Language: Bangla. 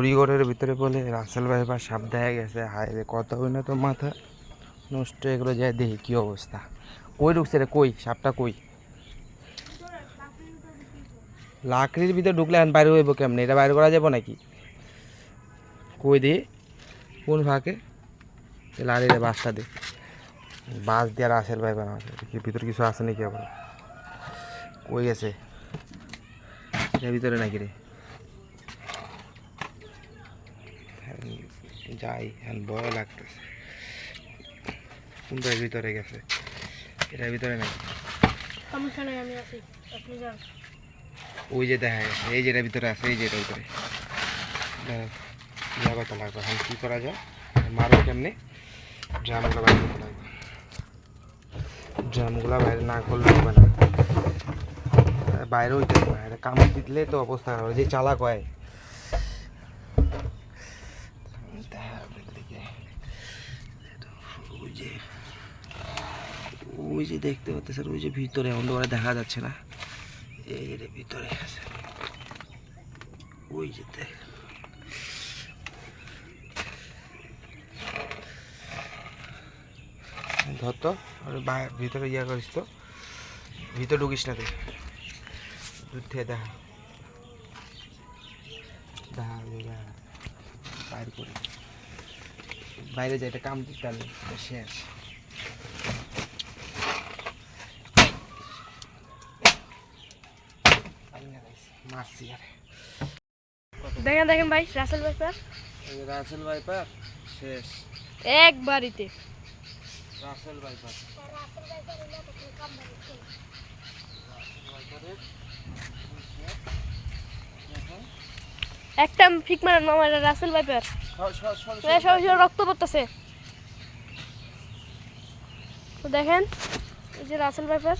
পরিগরের ভিতরে বলে, রাসেল ভাইবার সাপ দেখা গেছে। হায় রে, কত হইনা তো মাথা। নষ্ট এগুলো যায় দেখি কি অবস্থা। কই ঢুকছে রে? কই? সাপটা কই? লাকড়ির ভিতরে ঢুকলে এখন বাইরে হইব কেমনে? এটা বাইরে করা যাব নাকি? কই দে? কোন ফাঁকে? লাড়ি রে, বাসটা দে। বাস দিয়ে রাসেল ভাই কি ভিতরে কিছু আছে নাকি আবার? কই গেছে? এটার ভিতরে নাকি রে? যাই এখন ভয় লাগতেছে। কোনটার ভিতরে গেছে? এটার ভিতরে সমস্যা নেই আমি আছি। আপনি যান। ওই যে দেখা গেছে এই যেটার ভিতরে আছে এই যেটার ভিতরে। যাবে তো লাগবে? এখন কী করা যায়? মারো কেমনি? ড্রামগুলো বাইরে করতে লাগবে। ড্রামগুলো বাইরে না করলে হবে না। বাইরে এটা কামড় দিলে তো অবস্থা খারাপ। যে চালাক হয় দেখা ভেতরে গিয়ে। ওই যে ওই যে দেখতে পাচ্ছেন ওই যে ভিতরে অন্ধকারে দেখা যাচ্ছে না। এই রে ভিতরে আছে। ওই যে দেখ। ধর তো ভিতরে ইয়া করিস তো। ভিতরে ঢুকিস না তুই। দূর থেকে দেখা। দেখা যে। বাইরে করে। বাইরে যাই এটা কাম দিতে শেষ। মারছি আরে দেখেন দেখেন ভাই রাসেল ভাইপার। রাসেল ভাইপার শেষ। এক বাড়িতে রাসেল ভাইপার। একটা ফিক মারেন মামা এটা রাসেল ভাইপার। সব সব রক্ত পড়তেছে। তো দেখেন এই যে রাসেল ভাইপার।